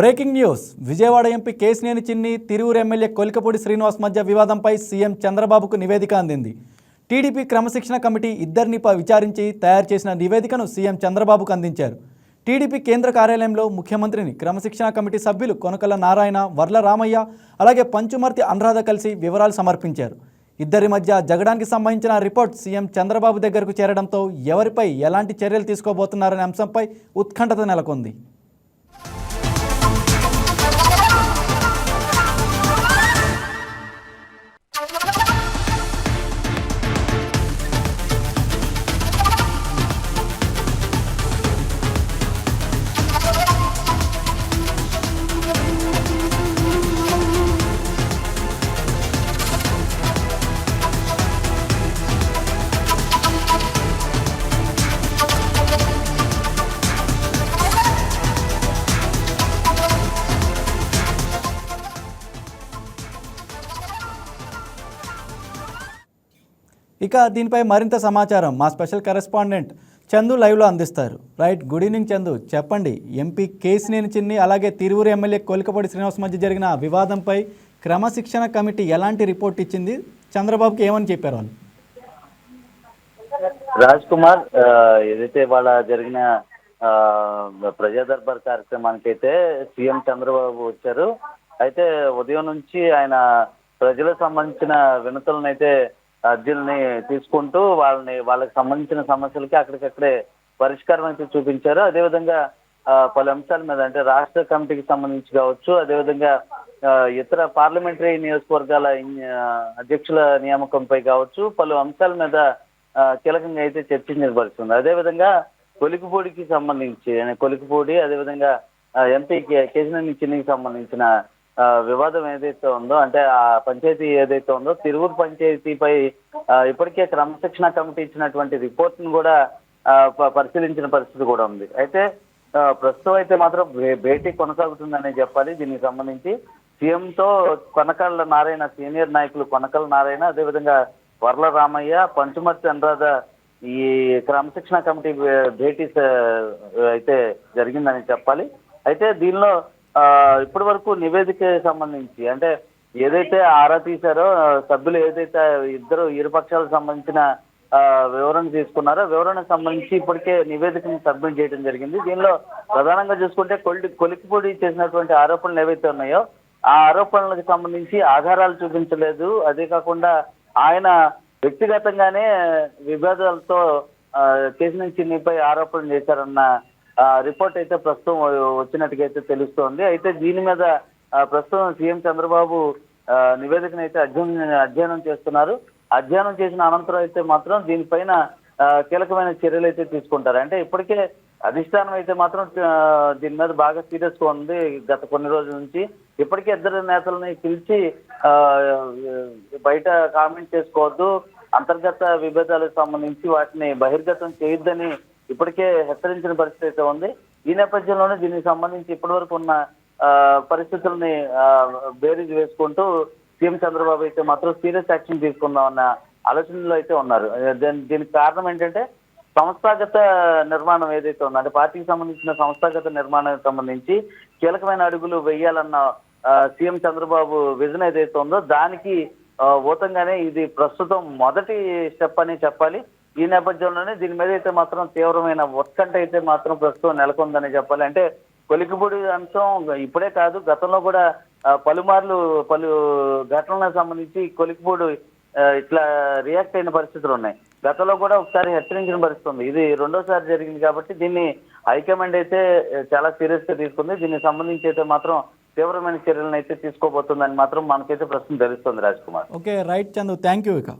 Breaking news. Vijayawada MP Kesineni Chinni Tiruvuru MLA Kolikapudi Srinivas మధ్య వివాదంపై CM చంద్రబాబుకు నివేదిక అందింది. టీడీపీ క్రమశిక్షణ కమిటీ ఇద్దరిని విచారించి తయారు చేసిన నివేదికను సీఎం చంద్రబాబుకు అందించారు. టీడీపీ కేంద్ర కార్యాలయంలో ముఖ్యమంత్రిని క్రమశిక్షణ కమిటీ సభ్యులు కొనకల నారాయణ వర్ల రామయ్య అలాగే పంచుమర్తి అనురాధ కలిసి వివరాలు సమర్పించారు. ఇద్దరి మధ్య జగడానికి సంబంధించిన రిపోర్ట్ సీఎం చంద్రబాబు దగ్గరకు చేరడంతో ఎవరిపై ఎలాంటి చర్యలు తీసుకోబోతున్నారనే అంశంపై ఉత్కంఠత నెలకొంది. ఇక దీనిపై మరింత సమాచారం మా స్పెషల్ కరెస్పాండెంట్ చందు లైవ్లో అందిస్తారు. Right good evening Chandu. చెప్పండి ఎంపీ కేసినేని చిన్ని అలాగే తిరువురు ఎమ్మెల్యే కోలికపూడి శ్రీనివాస్ మధ్య జరిగిన వివాదంపై క్రమశిక్షణ కమిటీ ఎలాంటి రిపోర్ట్ ఇచ్చింది? చంద్రబాబుకి ఏమని చెప్పారు వాళ్ళు? రాజ్ కుమార్ ఏదైతే వాళ్ళ జరిగిన ప్రజా దర్బార్ కార్యక్రమానికి అయితే సీఎం చంద్రబాబు వచ్చారు. అయితే ఉదయం నుంచి ఆయన ప్రజలకు సంబంధించిన వినతులను అయితే అర్జీలని తీసుకుంటూ వాళ్ళని వాళ్ళకి సంబంధించిన సమస్యలకి అక్కడికక్కడే పరిష్కారం అయితే చూపించారు. అదేవిధంగా ఆ, పలు అంశాల మీద అంటే రాష్ట్ర కమిటీకి సంబంధించి కావచ్చు అదేవిధంగా ఆ, ఇతర పార్లమెంటరీ నియోజకవర్గాల అధ్యక్షుల నియామకంపై కావచ్చు పలు అంశాల మీద కీలకంగా అయితే చర్చించబడుతుంది అదేవిధంగా కొలికిపూడికి సంబంధించి కొలికిపూడి అదేవిధంగా ఎంపీ కే- కేశినేని చిన్నికి సంబంధించిన వివాదం ఏదైతే ఉందో అంటే ఆ పంచాయతీ ఏదైతే ఉందో తిరువూరు పంచాయతీపై ఇప్పటికే క్రమశిక్షణ కమిటీ ఇచ్చినటువంటి రిపోర్ట్ను కూడా ప- పరిశీలించిన పరిస్థితి కూడా ఉంది. అయితే ప్రస్తుతం అయితే మాత్రం భేటీ కొనసాగుతుందనే చెప్పాలి. దీనికి సంబంధించి సీఎంతో కొనకళ్ళ నారాయణ సీనియర్ నాయకులు కొనకళ్ళ నారాయణ అదేవిధంగా వర్ల రామయ్య పంచుమర్తి అనురాధ ఈ క్రమశిక్షణ కమిటీ భేటీ అయితే జరిగిందని చెప్పాలి. అయితే దీనిలో ఇప్పటి వరకు నివేదిక సంబంధించి అంటే ఏదైతే ఆరా తీశారో సభ్యులు ఏదైతే ఇద్దరు ఇరు పక్షాలకు సంబంధించిన ఆ, వివరణ తీసుకున్నారో వివరణకు సంబంధించి ఇప్పటికే నివేదికను సబ్మిట్ చేయడం జరిగింది. దీనిలో ప్రధానంగా చూసుకుంటే కొలి కొలికిపూడి చేసినటువంటి ఆరోపణలు ఏవైతే ఉన్నాయో ఆ ఆరోపణలకు సంబంధించి ఆధారాలు చూపించలేదు. అదే కాకుండా ఆయన వ్యక్తిగతంగానే విభేదాలతో ఆ, నుంచి చిన్నిపై ఆరోపణలు చేశారన్న రిపోర్ట్ అయితే ప్రస్తుతం వచ్చినట్టుగా అయితే తెలుస్తోంది. అయితే దీని మీద ప్రస్తుతం సీఎం చంద్రబాబు నివేదికను అయితే అధ్యయనం అధ్యయనం చేస్తున్నారు. అధ్యయనం చేసిన అనంతరం అయితే మాత్రం దీనిపైన కీలకమైన చర్యలు అయితే తీసుకుంటారు. అంటే ఇప్పటికే అధిష్టానం అయితే మాత్రం దీని మీద బాగా సీరియస్గా ఉంది గత కొన్ని రోజుల నుంచి. ఇప్పటికే ఇద్దరు నేతలని పిలిచి బయట కామెంట్ చేసుకోవద్దు. అంతర్గత విభేదాలకు సంబంధించి వాటిని బహిర్గతం చేయొద్దని ఇప్పటికే హెచ్చరించిన పరిస్థితి అయితే ఉంది. ఈ నేపథ్యంలోనే దీనికి సంబంధించి ఇప్పటివరకు ఉన్న ఆ, పరిస్థితుల్ని బేరీజ్ వేసుకుంటూ సీఎం చంద్రబాబు అయితే మాత్రం సీరియస్ యాక్షన్ తీసుకుందామన్న ఆలోచనలో అయితే ఉన్నారు. దీనికి కారణం ఏంటంటే సంస్థాగత నిర్మాణం ఏదైతే ఉందో అంటే పార్టీకి సంబంధించిన సంస్థాగత నిర్మాణానికి సంబంధించి కీలకమైన అడుగులు వేయాలన్న సీఎం చంద్రబాబు విజన్ ఏదైతే ఉందో దానికి ఊతంగానే ఇది ప్రస్తుతం మొదటి స్టెప్ అని చెప్పాలి. ఈ నేపథ్యంలోనే దీని మీద అయితే మాత్రం తీవ్రమైన ఉత్కంఠ అయితే మాత్రం ప్రస్తుతం నెలకొందని చెప్పాలి. అంటే కొలికిపూడి అంశం ఇప్పుడే కాదు గతంలో కూడా పలుమార్లు పలు ఘటనలకు సంబంధించి కొలికిపూడి ఇట్లా రియాక్ట్ అయిన పరిస్థితులు ఉన్నాయి. గతంలో కూడా ఒకసారి హెచ్చరించిన పరిస్థితి ఉంది. ఇది రెండోసారి జరిగింది కాబట్టి దీన్ని హైకమాండ్ అయితే చాలా సీరియస్గా తీసుకుంది. దీనికి సంబంధించి అయితే మాత్రం తీవ్రమైన చర్యలను అయితే తీసుకోబోతుందని మాత్రం మనకైతే ప్రస్తుతం తెలుస్తుంది Raj Kumar. Okay right Chandu thank you ఇక.